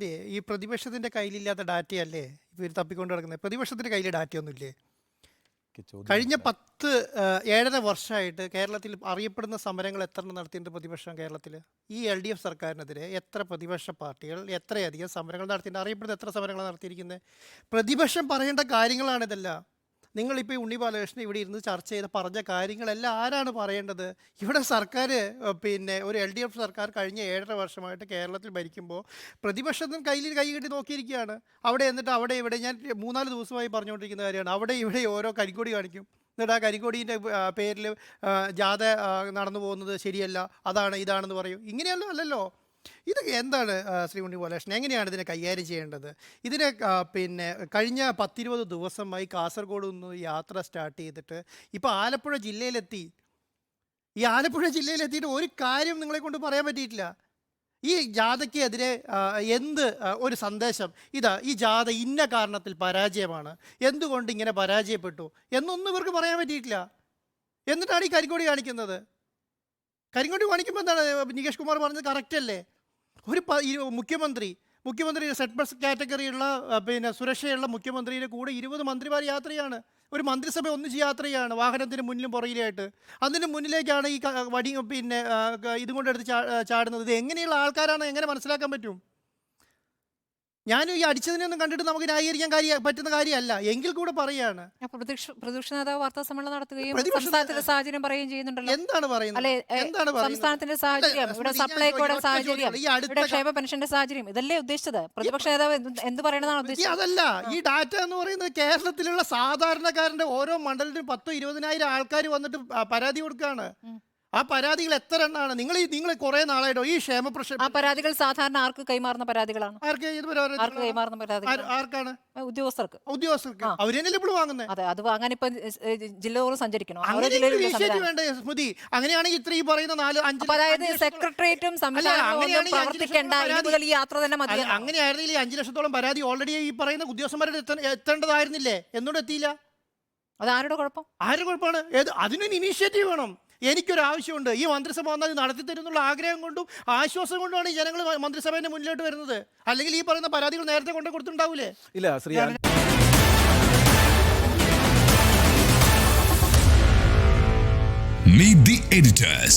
Government ഈ പ്രതിപക്ഷത്തിന്റെ കയ്യിലില്ലാത്ത ഡാറ്റയല്ലേ? ഇവർ തപ്പിക്കൊണ്ട് കിടക്കുന്നത് പ്രതിപക്ഷത്തിന്റെ കയ്യിൽ ഡാറ്റയൊന്നുമില്ലേ? കഴിഞ്ഞ പത്ത് ഏഴര വർഷമായിട്ട് കേരളത്തിൽ അറിയപ്പെടുന്ന സമരങ്ങൾ എത്ര നടത്തിയിട്ടുണ്ട് പ്രതിപക്ഷം കേരളത്തിൽ ഈ എൽ ഡി എഫ് സർക്കാരിനെതിരെ എത്ര പ്രതിപക്ഷ പാർട്ടികൾ എത്രയധികം സമരങ്ങൾ നടത്തിയിട്ടുണ്ട്? അറിയപ്പെടുന്ന എത്ര സമരങ്ങൾ നടത്തിയിരിക്കുന്നത് പ്രതിപക്ഷം പറയേണ്ട കാര്യങ്ങളാണ് ഇതെല്ലാം നിങ്ങളിപ്പോൾ ഈ ഉണ്ണി ബാലകൃഷ്ണൻ ഇവിടെ ഇരുന്ന് ചർച്ച ചെയ്ത് പറഞ്ഞ കാര്യങ്ങളെല്ലാം ആരാണ് പറയേണ്ടത്? ഇവിടെ സർക്കാർ പിന്നെ ഒരു എൽ ഡി എഫ് സർക്കാർ കഴിഞ്ഞ ഏഴര വർഷമായിട്ട് കേരളത്തിൽ ഭരിക്കുമ്പോൾ പ്രതിപക്ഷത്തിന് കയ്യിൽ കൈ കെട്ടി നോക്കിയിരിക്കുകയാണ്. അവിടെ എന്നിട്ട് അവിടെ ഇവിടെ ഞാൻ മൂന്നാൽ ദിവസമായി പറഞ്ഞുകൊണ്ടിരിക്കുന്ന കാര്യമാണ്. അവിടെ ഇവിടെ ഓരോ കരിക്കൊടി കാണിക്കും. എന്നിട്ട് ആ കരിക്കൊടീന്റെ പേരിൽ ജാഥ നടന്നു പോകുന്നത് ശരിയല്ല അതാണ് ഇതാണെന്ന് പറയും. ഇങ്ങനെയല്ലോ അല്ലല്ലോ. ഇത് എന്താണ് ശ്രീ ഉണ്ണി ബാലകൃഷ്ണൻ? എങ്ങനെയാണ് ഇതിനെ കൈകാര്യം ചെയ്യേണ്ടത്? ഇതിനെ പിന്നെ കഴിഞ്ഞ പത്തിരുപത് ദിവസമായി കാസർഗോഡ് നിന്ന് യാത്ര സ്റ്റാർട്ട് ചെയ്തിട്ട് ഇപ്പോൾ ആലപ്പുഴ ജില്ലയിലെത്തി. ഈ ആലപ്പുഴ ജില്ലയിലെത്തിയിട്ട് ഒരു കാര്യം നിങ്ങളെ കൊണ്ട് പറയാൻ പറ്റിയിട്ടില്ല. ഈ ജാഥയ്ക്കെതിരെ എന്ത് ഒരു സന്ദേശം? ഇതാ ഈ ജാഥ ഇന്ന കാരണത്തിൽ പരാജയമാണ്? എന്തുകൊണ്ട് ഇങ്ങനെ പരാജയപ്പെട്ടു? എന്നൊന്നും ഇവർക്ക് പറയാൻ പറ്റിയിട്ടില്ല. എന്നിട്ടാണ് ഈ കരിക്കോടി കാണിക്കുന്നത്. കരിങ്കോടി കാണിക്കുമ്പോൾ എന്താണ് നികേഷ് കുമാർ പറഞ്ഞത് കറക്റ്റ് അല്ലേ? ഒരു മുഖ്യമന്ത്രി മുഖ്യമന്ത്രി സെറ്റ് ബസ് കാറ്റഗറിയുള്ള പിന്നെ സുരക്ഷയുള്ള മുഖ്യമന്ത്രിയുടെ കൂടെ ഇരുപത് മന്ത്രിമാർ യാത്രയാണ്. ഒരു മന്ത്രിസഭ ഒന്നിച്ച് യാത്രയാണ് വാഹനത്തിന് മുന്നിലും പുറകിലായിട്ട് അതിന് മുന്നിലേക്കാണ് ഈ വടി പിന്നെ ഇതും കൊണ്ടെടുത്ത് ചാടുന്നത്. ഇത് എങ്ങനെയുള്ള ആൾക്കാരാണ് എങ്ങനെ മനസ്സിലാക്കാൻ പറ്റും? ഞാനും ഈ അടിച്ചതിനൊന്നും കണ്ടിട്ട് നമുക്ക് ന്യായീകരിക്കാൻ കാര്യ പറ്റുന്ന കാര്യമല്ല. എങ്കിൽ കൂടെ പറയാണ്. പ്രതിപക്ഷ നേതാവ് വാർത്താ സമ്മേളനം നടത്തുകയും സംസ്ഥാനത്തിന്റെ സാഹചര്യം പറയുകയും ചെയ്യുന്നുണ്ടല്ലോ. എന്താണ് പറയുന്നത്? സംസ്ഥാനത്തിന്റെ സാഹചര്യം ഇവിടെ സപ്ലൈകോയുടെ സാഹചര്യം ഇവിടെ ക്ഷേമ പെൻഷന്റെ സാഹചര്യം ഇതല്ലേ ഉദ്ദേശിച്ചത്? പ്രതിപക്ഷ നേതാവ് എന്ത് പറയണതാണ് ഉദ്ദേശിച്ചത്? അതല്ല ഈ ഡാറ്റ എന്ന് പറയുന്നത് കേരളത്തിലുള്ള സാധാരണക്കാരന്റെ ഓരോ മണ്ഡലത്തിലും പത്തോ ഇരുപതിനായിരം ആൾക്കാർ വന്നിട്ട് പരാതി കൊടുക്കുകയാണ് ആ പരാതികൾ എത്ര എണ്ണാണ്? നിങ്ങൾ ഈ നിങ്ങൾ കുറെ നാളായിട്ടോ ഈ ക്ഷേമ പ്രശ്നം ആ പരാതികൾ സാധാരണ ആർക്ക് കൈമാറുന്ന പരാതികളാണ്? ആർക്ക് ഇത് ആർക്ക് കൈമാറുന്ന പരാതികൾ ആർക്കാണ്? ഉദ്യോഗസ്ഥർക്ക്. ഉദ്യോഗസ്ഥർക്ക്. അവരെന്നെ ഇപ്പോൾ വാങ്ങുന്നത് അതെ അത് വാങ്ങാൻ ഇപ്പൊ ജില്ലതോറും സഞ്ചരിക്കണം. വേണ്ടേ സ്മൃതി? അങ്ങനെയാണെങ്കിൽ ഇത്ര ഈ പറയുന്ന നാല് അഞ്ച് അതായത് സെക്രട്ടേറിയറ്റും അഞ്ച് പ്രവർത്തിക്കേണ്ട. ലക്ഷത്തോളം മുതൽ ഈ യാത്ര തന്നെ മതി അങ്ങനെയായിരുന്നില്ല ഈ അഞ്ചു ലക്ഷത്തോളം പരാതി ഓൾറെഡി ഈ പറയുന്ന ഉദ്യോഗസ്ഥന്മാരുടെ എത്ത- എത്തേണ്ടതായിരുന്നില്ലേ? എന്നോട് എത്തിയില്ല? അത് ആരുടെ കുഴപ്പം? ആരുടെ കുഴപ്പമാണ്? ഏത് അതിനൊരു ഇനീഷ്യേറ്റീവ് വേണം. എനിക്കൊരു ആവശ്യമുണ്ട് ഈ മന്ത്രിസഭ വന്നാൽ നടത്തി തരുന്നുള്ള ആഗ്രഹം കൊണ്ടും ആശ്വാസം കൊണ്ടുമാണ് ഈ ജനങ്ങൾ മന്ത്രിസഭേന്റെ മുന്നിലോട്ട് വരുന്നത്. അല്ലെങ്കിൽ ഈ പറയുന്ന പരാതികൾ നേരത്തെ കൊണ്ട് കൊടുത്തിട്ടുണ്ടാവൂലേ? ഇല്ല ശ്രീ Meet the editors.